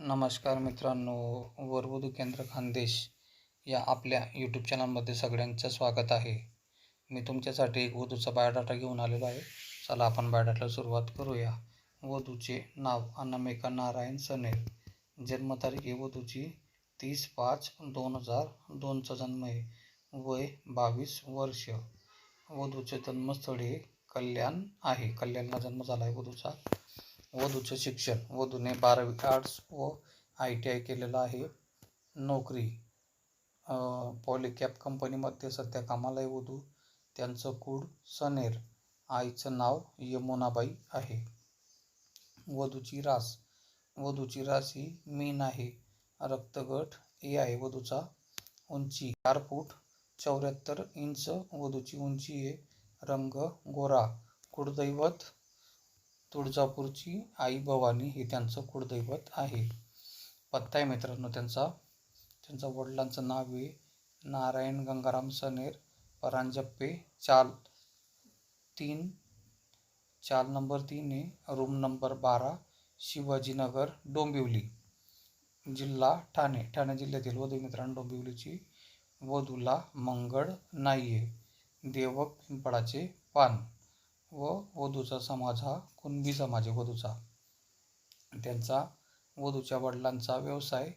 नमस्कार मित्रांनो वरवधू केंद्र खानदेश या आपल्या यूट्यूब चॅनलमध्ये सगळ्यांचं स्वागत आहे. मी तुमच्यासाठी एक वधूचा बायोडाटा घेऊन आलेलो आहे. चला आपण बायोडाटाला सुरुवात करूया. वधूचे नाव अनामिका नारायण सनेल. जन्मतारीख आहे वधूची तीस पाच दोन हजार दोनचा जन्म आहे. वय बावीस वर्ष. वधूचे जन्मस्थळी कल्याण आहे. कल्याणला जन्म झाला आहे वधूचा. वधूचे शिक्षण. वधूने बारावी आर्ट्स व आय टी आय केलेलं आहे. नोकरी. पॉलिकॅप कंपनीमध्ये सध्या कामाला आहे वधू. त्यांचं कूड सनेर. आईचं नाव यमुनाबाई आहे. वधूची रास. वधूची रास ही मीन आहे. रक्तगट ए आहे वधूचा. उंची चार फूट चौऱ्याहत्तर इंच. वधूची उंची आहे. रंग गोरा. कुळदैवत तुळजापूरची आई भवानी हे त्यांचं कुळदैवत आहे. पत्ता आहे मित्रांनो त्यांचा. त्यांच्या वडिलांचं नाव आहे नारायण गंगाराम सनेर परांजप्पे. चाल तीन चाल नंबर तीन आहे रूम नंबर बारा शिवाजीनगर डोंबिवली. जिल्हा ठाणे ठाणे जिल्ह्यातील वधू मित्रांनो डोंबिवलीची. वधूला मंगळ नाही आहे देवक पिंपळाचे पान. व वधूचा समाज हा कुणबी समाज आहे वधूचा. त्यांचा वधूच्या वडिलांचा व्यवसाय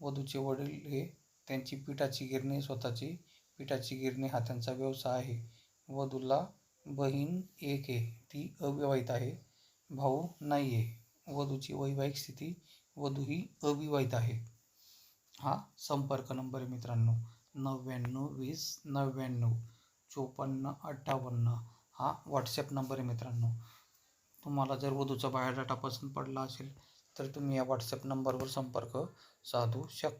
वधूचे वडील हे त्यांची पिठाची गिरणी स्वतःची पिठाची गिरणी हा त्यांचा व्यवसाय आहे. वधूला बहीण एक आहे ती अविवाहित आहे भाऊ नाही आहे. वधूची वैवाहिक स्थिती वधू ही अविवाहित आहे. हा संपर्क नंबर मित्रांनो नव्याण्णव वीस नव्याण्णव चोपन्न अठ्ठावन्न. हा व्हॉट्सॲप नंबर आहे मित्रांनो. तुम्हाला जर वधूचा बायोडाटा पसंत पडला असेल तर तुम्ही या व्हॉट्सॲप नंबरवर संपर्क साधू शकता